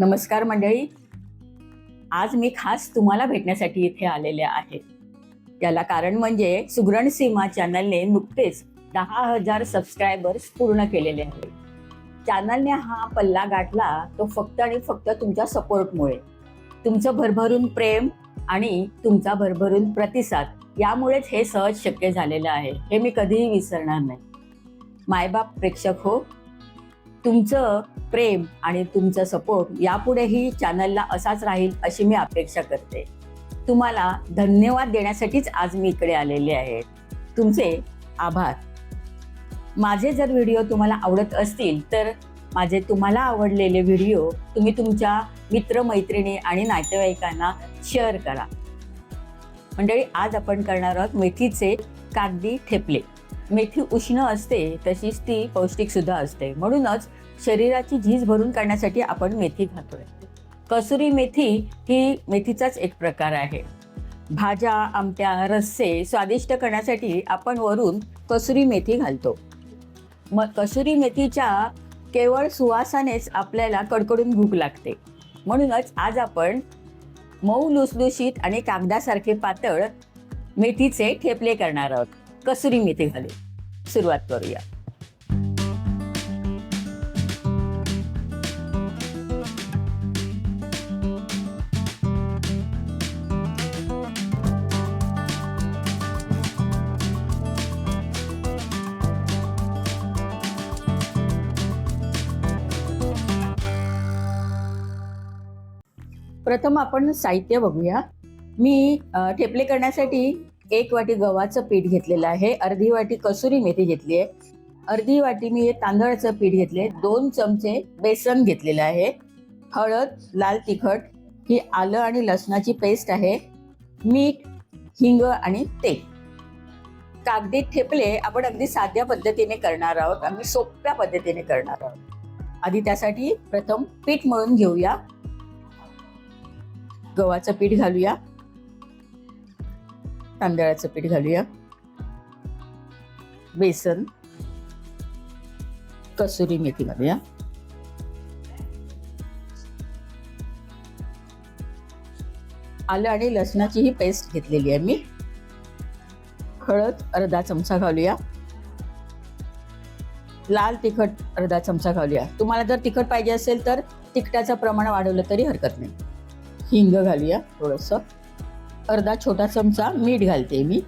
नमस्कार मंडळी. आज मी खास तुम्हाला भेटण्यासाठी इथे आलेले आहे. त्याला कारण म्हणजे सुगरण सीमा चॅनलने नुकतेच दहा हजार सबस्क्रायबर्स पूर्ण केलेले आहेत. चॅनलने हा पल्ला गाठला तो फक्त आणि फक्त तुमच्या सपोर्टमुळे तुमचं भरभरून प्रेम आणि तुमचा भरभरून प्रतिसाद यामुळेच हे सहज शक्य झालेलं आहे. हे मी कधीही विसरणार नाही. मायबाप प्रेक्षक हो तुमचं प्रेम आणि तुमचं सपोर्ट यापुढेही चॅनलला असाच राहील अशी मी अपेक्षा करते. तुम्हाला धन्यवाद देण्यासाठीच आज मी इकडे आलेले आहे. तुमचे आभार. माझे जर व्हिडिओ तुम्हाला आवडत असतील तर माझे तुम्हाला आवडलेले व्हिडिओ तुम्ही तुमच्या मित्रमैत्रिणी आणि नातेवाईकांना शेअर करा. मंडळी आज आपण करणार आहोत मेथीचे कागदी ठेपले. मेथी उष्ण असते तशीच ती पौष्टिक सुद्धा असते. म्हणूनच शरीराची झीज भरून काढण्यासाठी आपण मेथी खातोय. कसुरी मेथी ही मेथीचाच एक प्रकार आहे. भाज्या आमट्या रस्से स्वादिष्ट करण्यासाठी आपण वरून कसुरी मेथी घालतो. मग कसुरी मेथीच्या केवळ सुवासानेच आपल्याला कडकडून भूक लागते. म्हणूनच आज आपण मऊ लुसलुशीत आणि कागदासारखे पातळ मेथीचे ठेपले करणार आहोत. कसुरी मेथी घालून सुरुवात करूया. प्रथम आपण साहित्य बघूया. मी ठेपले करण्यासाठी एक वाटी गव्हाचं पीठ घेतलेलं आहे अर्धी वाटी कसुरी मेथी घेतली आहे अर्धी वाटी मी तांदळाचं पीठ घेतले दोन चमचे बेसन घेतलेलं आहे हळद लाल तिखट ही आलं आणि लसणाची पेस्ट आहे मीठ हिंग आणि तेल. कागदी ठेपले आपण अगदी साध्या पद्धतीने करणार आहोत आम्ही सोप्या पद्धतीने करणार आहोत. आधी त्यासाठी प्रथम पीठ मळून घेऊया. गव्हाचं पीठ घालूया. तांदळाचं पीठ घालूया. बेसन कसुरी मेथी घालूया. आलं आणि लसणाची ही पेस्ट घेतलेली आहे मी. हळद अर्धा चमचा घालूया. लाल तिखट अर्धा चमचा घालूया. तुम्हाला जर तिखट पाहिजे असेल तर तिखटाचं प्रमाण वाढवलं तरी हरकत नाही. हिंग घालूया थोडंसं. अर्धा छोटा चमचा मीठ घालते मी.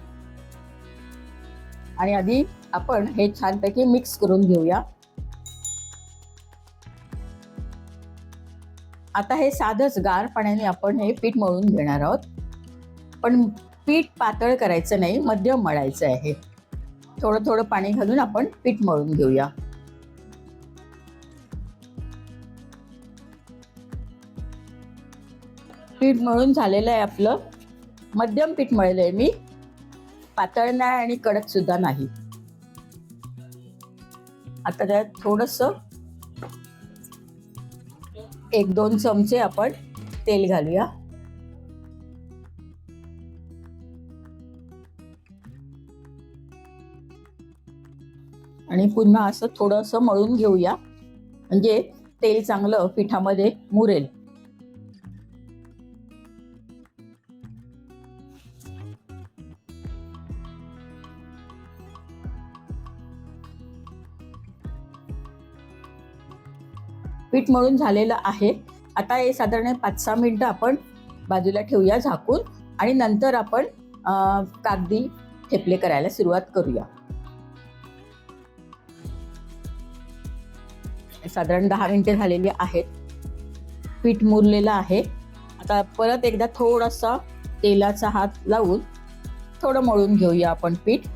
आणि आधी आपण हे छानपैकी मिक्स करून घेऊया. आता हे साधंच गार पाण्याने आपण हे पीठ मळून घेणार आहोत. पण पीठ पातळ करायचं नाही मध्यम मळायचं आहे. थोडं थोडं पाणी घालून आपण पीठ मळून घेऊया. पीठ मळून झालेलं आहे आपलं. मध्यम पीठ मळलंय मी. पातळ नाही आणि कडक सुद्धा नाही. आता त्यात थोडस एक दोन चमचे आपण तेल घालूया. आणि पुन्हा असं थोडंसं मळून घेऊया. म्हणजे तेल चांगलं पिठामध्ये मुरेल. पीठ मळून झालेलं आहे. आता हे साधारण पाच सहा मिनटं आपण बाजूला ठेवूया झाकून आणि नंतर आपण कागदी ठेपले करायला सुरुवात करूया. साधारण दहा मिनटे झालेली आहेत. पीठ मुरलेलं आहे. आता परत एकदा थोडासा तेलाचा हात लावून थोडं मळून घेऊया आपण पीठ.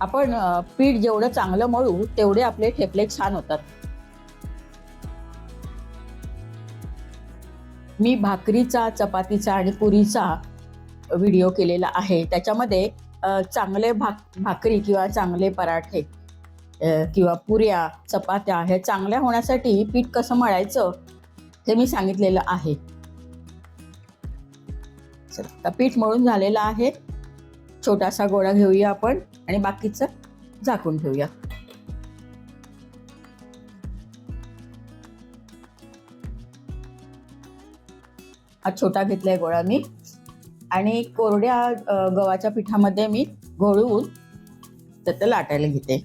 आपण पीठ जेवढं चांगलं मळू तेवढे आपले ठेपले छान होतात. मी भाकरीचा चपातीचा आणि पुरीचा व्हिडिओ केलेला आहे. त्याच्यामध्ये चांगले भाक भाकरी किंवा चांगले पराठे किंवा पुऱ्या चपात्या हे चांगल्या होण्यासाठी पीठ कसं मळायचं हे मी सांगितलेलं आहे. पीठ मळून झालेलं आहे. छोटासा गोळा घेऊया आपण आणि बाकीचं झाकून ठेवूया. हा छोटा घेतलाय गोळा मी. आणि कोरड्या गव्हाच्या पिठामध्ये मी घोळवून त्याचं लाटायला घेते.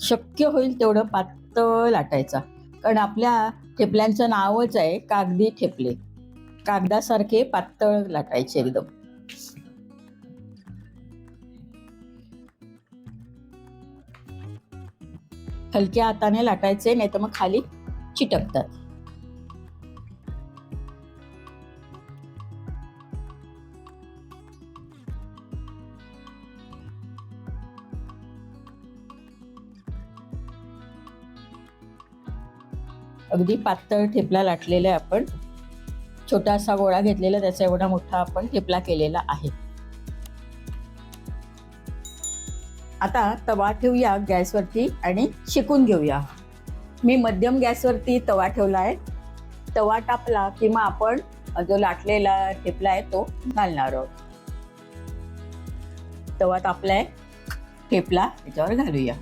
शक्य होईल तेवढं पातळ लाटायचा. कारण आपल्या ठेपल्यांचं नावच आहे कागदी ठेपले. कागदासारखे पातळ लाटायचे एकदम. हलक्या हाताने लाटायचे नाही तर मग खाली चिटकतात. अगदी पातळ ठेपला लाटलेला आहे आपण. छोटासा गोळा घेतलेला त्याचा एवढा मोठा आपण ठेपला केलेला आहे. आता तवा ठेवूया गॅसवरती आणि शिकून घेऊया. मी मध्यम गॅसवरती तवा ठेवला आहे. तवा टापला की मग आपण जो लाटलेला ठेपला आहे तो घालणार आहोत. तवा तापलाय ठेपला त्याच्यावर घालूया.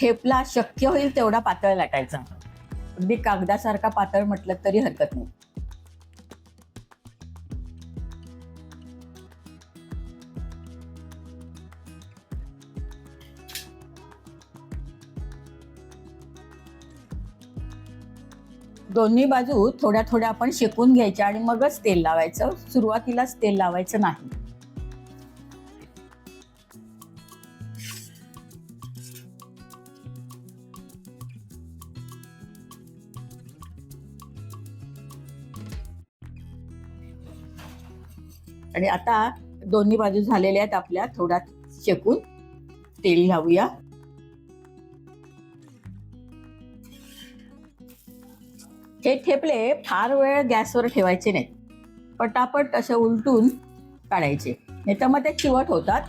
ठेपला शक्य होईल तेवढा पातळ लाटायचा. अगदी कागदासारखा पातळ म्हटलं तरी हरकत नाही. दोन्ही बाजू थोड्या थोड्या आपण शेकून घ्यायच्या आणि मगच तेल लावायचं. सुरुवातीलाच तेल लावायचं नाही. आणि आता दोन्ही बाजू झालेल्या आहेत आपल्या. थोडा शेकून तेल लावूया. हे ठेपले फार वेळ गॅसवर ठेवायचे नाहीत. पटापट असे उलटून काढायचे. नाही तर मग ते चिवट होतात.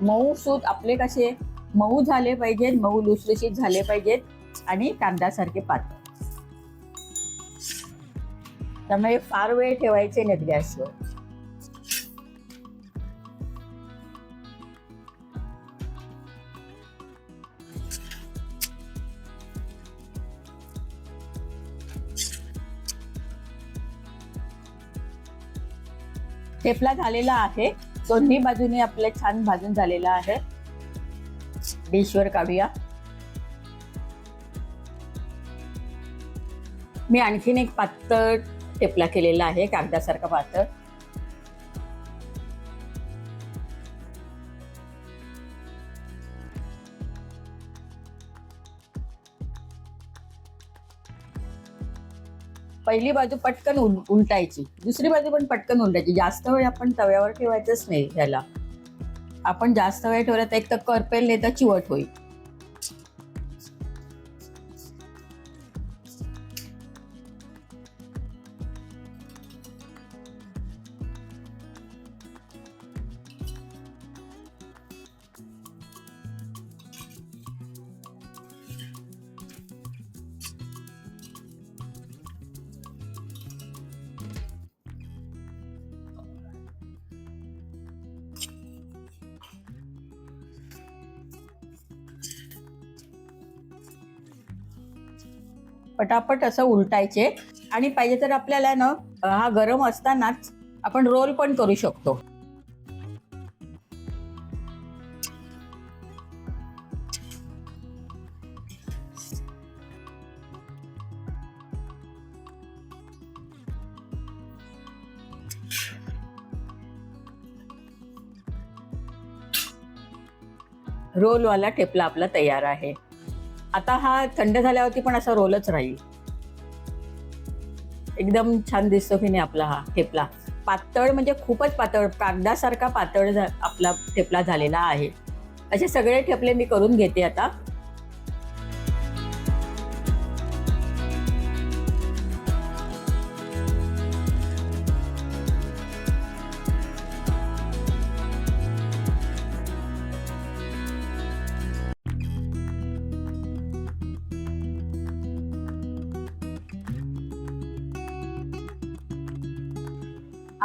मऊ सूत आपले कसे? मऊ झाले पाहिजेत मऊ लुसलुशीत झाले पाहिजेत आणि कांद्यासारखे पातळ त्यामुळे फार वेळ ठेवायचे नाहीत गॅसवर. ठेपला झालेला आहे. दोन्ही बाजूने आपले छान भाजून झालेला आहे. डिशवर काढूया. मी आणखीन एक पातळ टेपला केलेला आहे कागदासारखा पातळ. पहिली बाजू पटकन उल उलटायची. दुसरी बाजू पण पटकन उलटायची. जास्त वेळ आपण तव्यावर ठेवायचंच नाही ह्याला. आपण जास्त वेळ ठेवला तर एक तर करपेल नाही तर चिवट होईल. पटापट असं उलटायचे. आणि पाहिजे तर आपल्याला ना हा गरम असतानाच आपण रोल पण करू शकतो. रोलवाला ठेपला आपला तयार आहे. आता हा थंड झाल्यावरती पण असा रोलच राहील. एकदम छान दिसतो की नाही आपला हा ठेपला पातळ म्हणजे खूपच पातळ कागदासारखा पातळ आपला ठेपला झालेला आहे. असे सगळे ठेपले मी करून घेते आता.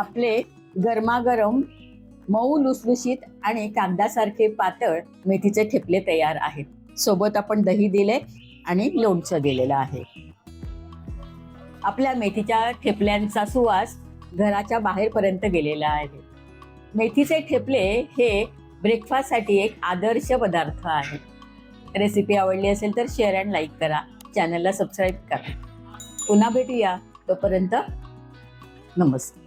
आपले गरमागरम मऊ लुसलुशीत आणि कागदासारखे पातळ मेथीचे ठेपले तयार आहेत. सोबत आपण दही दिले आणि लोणचं दिलेलं आहे. आपल्या मेथीच्या ठेपल्यांचा सुवास घराच्या बाहेरपर्यंत गेलेला आहे. मेथीचे ठेपले हे ब्रेकफास्टसाठी एक आदर्श पदार्थ आहे. रेसिपी आवडली असेल तर शेअर अँड लाईक करा. चॅनलला सबस्क्राईब करा. पुन्हा भेटूया. तोपर्यंत नमस्ते